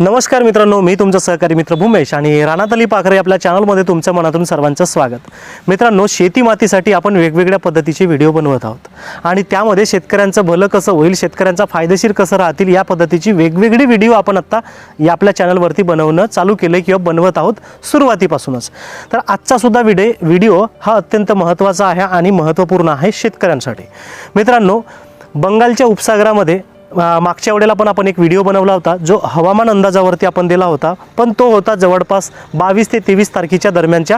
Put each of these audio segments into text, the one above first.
नमस्कार मित्रांनो मी तुमचा सहकारी मित्र भूमेश आणि राणातली पाखरे आपल्या चॅनलमध्ये तुमच्या मनातून सर्वांचं स्वागत. मित्रांनो शेती मातीसाठी आपण वेगवेगळ्या पद्धतीचे व्हिडिओ बनवत आहोत. आणि त्यामध्ये शेतकऱ्यांचं भलं कसं होईल शेतकऱ्यांचा फायदेशीर कसं राहतील या पद्धतीची वेगवेगळी व्हिडिओ आपण आत्ता या आपल्या चॅनलवरती बनवणं चालू केलं किंवा बनवत आहोत सुरुवातीपासूनच. तर आजचासुद्धा सुद्धा व्हिडिओ हा अत्यंत महत्त्वाचा आहे आणि महत्त्वपूर्ण आहे शेतकऱ्यांसाठी. मित्रांनो बंगालच्या उपसागरामध्ये मागच्या वेळेला पण आपण एक व्हिडिओ बनवला होता जो हवामान अंदाजावरती आपण दिला होता पण तो होता जवळपास बावीस ते तेवीस तारखेच्या दरम्यानच्या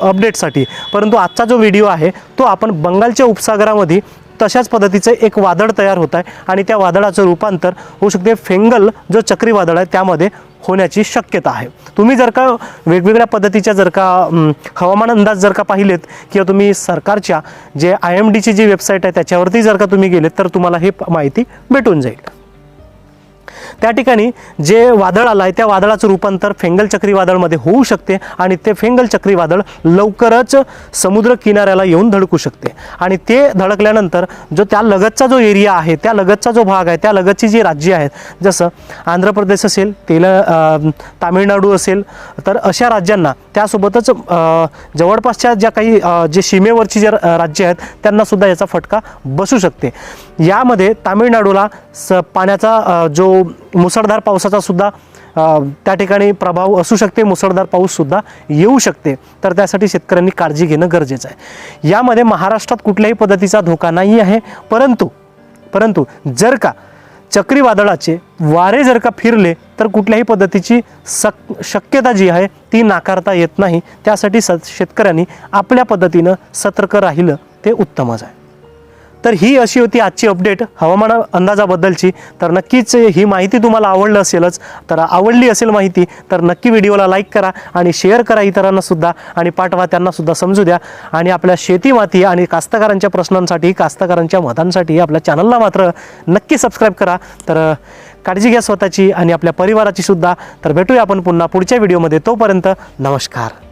अपडेटसाठी परंतु आजचा जो व्हिडिओ आहे तो आपण बंगालच्या उपसागरामध्ये तशाच पद्धतीचं एक वादळ तयार होत आहे आणि त्या वादळाचं रूपांतर होऊ शकते. फेंगल जो चक्रीवादळ आहे त्यामध्ये होण्याची शक्यता आहे. तुम्ही जर का वेगवेगळ्या पद्धतीच्या जर का हवामान अंदाज जर का पाहिलेत किंवा तुम्ही सरकारच्या जे आय एम डीची जी वेबसाईट आहे त्याच्यावरती जर का तुम्ही गेलेत तर तुम्हाला हे माहिती भेटून जाईल. त्या ठिकाणी जे वादळ आलं आहे त्या वादळाचं रूपांतर फेंगल चक्रीवादळमध्ये होऊ शकते आणि ते फेंगल चक्रीवादळ लवकरच समुद्र किनाऱ्याला येऊन धडकू शकते. आणि ते धडकल्यानंतर जो त्या लगतचा जो एरिया आहे त्या लगतचा जो भाग आहे त्या लगतची जी राज्ये आहेत जसं आंध्र प्रदेश असेल तेल तामिळनाडू असेल तर अशा राज्यांना त्यासोबतच जवळपासच्या ज्या काही जे सीमेवरची जे राज्य आहेत त्यांना सुद्धा याचा फटका बसू शकते. यामध्ये तामिळनाडूला स पाण्याचा जो मुसळधार पावसाचा सुद्धा त्या ठिकाणी प्रभाव असू शकते मुसळधार पाऊससुद्धा येऊ शकते. तर त्यासाठी शेतकऱ्यांनी काळजी घेणं गरजेचं आहे. यामध्ये महाराष्ट्रात कुठल्याही पद्धतीचा धोका नाही आहे परंतु परंतु जर का चक्रीवादळाचे वारे जर का फिरले तर कुठल्याही पद्धतीची सक शक्यता जी आहे ती नाकारता येत नाही. त्यासाठी स शेतकऱ्यांनी आपल्या पद्धतीनं सतर्क राहिलं ते उत्तमच आहे. तर ही अशी होती आजची अपडेट हवामान अंदाजाबद्दलची. तर नक्कीच ही माहिती तुम्हाला आवडलं असेलच तर आवडली असेल माहिती तर नक्की व्हिडिओला लाईक करा आणि शेअर करा इतरांनासुद्धा आणि पाठवा त्यांनासुद्धा समजू द्या. आणि आपल्या शेती माती आणि कास्तकारांच्या प्रश्नांसाठी कास्तकारांच्या मतांसाठी आपल्या चॅनलला मात्र नक्की सबस्क्राईब करा. तर काळजी घ्या स्वतःची आणि आपल्या परिवाराची सुद्धा. तर भेटूया आपण पुन्हा पुढच्या व्हिडिओमध्ये तोपर्यंत नमस्कार.